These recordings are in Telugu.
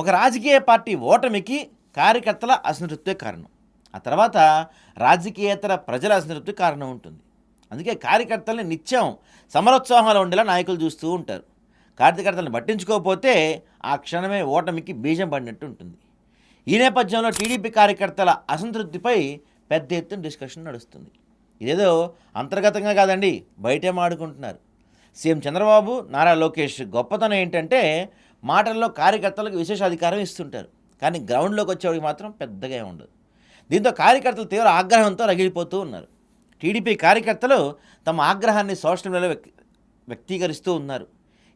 ఒక రాజకీయ పార్టీ ఓటమికి కార్యకర్తల అసంతృప్తే కారణం. ఆ తర్వాత రాజకీయేతర ప్రజల అసంతృప్తి కారణం ఉంటుంది. అందుకే కార్యకర్తల్ని నిత్యం సమరోత్సాహాలు ఉండేలా నాయకులు చూస్తూ ఉంటారు. కార్యకర్తలను పట్టించుకోకపోతే ఆ క్షణమే ఓటమికి బీజం పడినట్టు ఉంటుంది. ఈ నేపథ్యంలో టీడీపీ కార్యకర్తల అసంతృప్తిపై పెద్ద ఎత్తున డిస్కషన్ నడుస్తుంది. ఇదేదో అంతర్గతంగా కాదండి బయటే మాడుకుంటున్నారు సీఎం చంద్రబాబు నారా లోకేష్ గొప్పతనం ఏంటంటే మాటల్లో కార్యకర్తలకు విశేష అధికారం ఇస్తుంటారు. కానీ గ్రౌండ్లోకి వచ్చేవాడికి మాత్రం పెద్దగా ఉండదు. దీంతో కార్యకర్తలు తీవ్ర ఆగ్రహంతో రగిలిపోతూ ఉన్నారు. టీడీపీ కార్యకర్తలు తమ ఆగ్రహాన్ని సోషల్ మీడియాలో వ్యక్తీకరిస్తూ ఉన్నారు.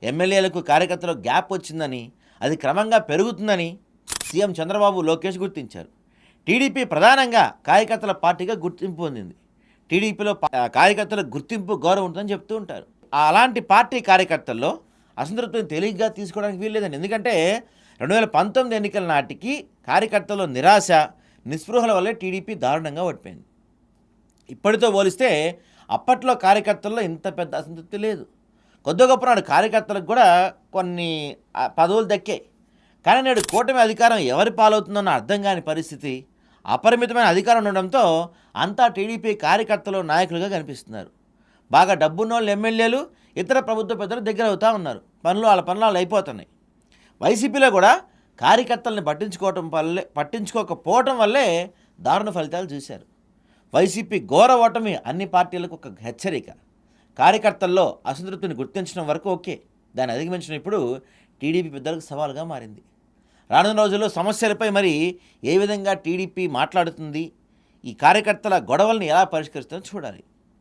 ఎమ్మెల్యేలకు కార్యకర్తలకు గ్యాప్ వచ్చిందని అది క్రమంగా పెరుగుతుందని సీఎం చంద్రబాబు లోకేష్ గుర్తించారు. టీడీపీ ప్రధానంగా కార్యకర్తల పార్టీగా గుర్తింపు పొందింది. టీడీపీలో కార్యకర్తల గుర్తింపు గౌరవం ఉంటుందని చెప్తూ ఉంటారు. అలాంటి పార్టీ కార్యకర్తల్లో అసంతృప్తిని తేలిగ్గా తీసుకోవడానికి వీల్లేదండి. ఎందుకంటే రెండు వేల పంతొమ్మిది ఎన్నికల నాటికి కార్యకర్తల్లో నిరాశ నిస్పృహల వల్లే టీడీపీ దారుణంగా ఓడిపోయింది. ఇప్పటితో పోలిస్తే అప్పట్లో కార్యకర్తల్లో ఇంత పెద్ద అసంతృప్తి లేదు. కొద్ది గొప్ప నాడు కార్యకర్తలకు కూడా కొన్ని పదవులు దక్కాయి. కానీ నేడు కూటమి అధికారం ఎవరి పాలవుతుందన్న అర్థం కాని పరిస్థితి అపరిమితమైన అధికారం ఉండడంతో అంతా టీడీపీ కార్యకర్తలు నాయకులుగా కనిపిస్తున్నారు. బాగా డబ్బున్నోళ్ళు ఎమ్మెల్యేలు ఇతర ప్రభుత్వ పెద్దలు దగ్గర అవుతూ ఉన్నారు. పనులు వాళ్ళ పనులు వాళ్ళు అయిపోతున్నాయి. వైసీపీలో కూడా కార్యకర్తల్ని పట్టించుకోవటం వల్లే పట్టించుకోకపోవటం వల్లే దారుణ ఫలితాలు చూశారు. వైసీపీ ఘోర ఓటమి అన్ని పార్టీలకు ఒక హెచ్చరిక. కార్యకర్తల్లో అసంతృప్తిని గుర్తించడం వరకు ఓకే. దాన్ని అధిగమించడం ఇప్పుడు టీడీపీ పెద్దలకు సవాలుగా మారింది. రానున్న రోజుల్లో సమస్యలపై మరి ఏ విధంగా టీడీపీ మాట్లాడుతుంది? ఈ కార్యకర్తల గొడవల్ని ఎలా పరిష్కరిస్తుందో చూడాలి.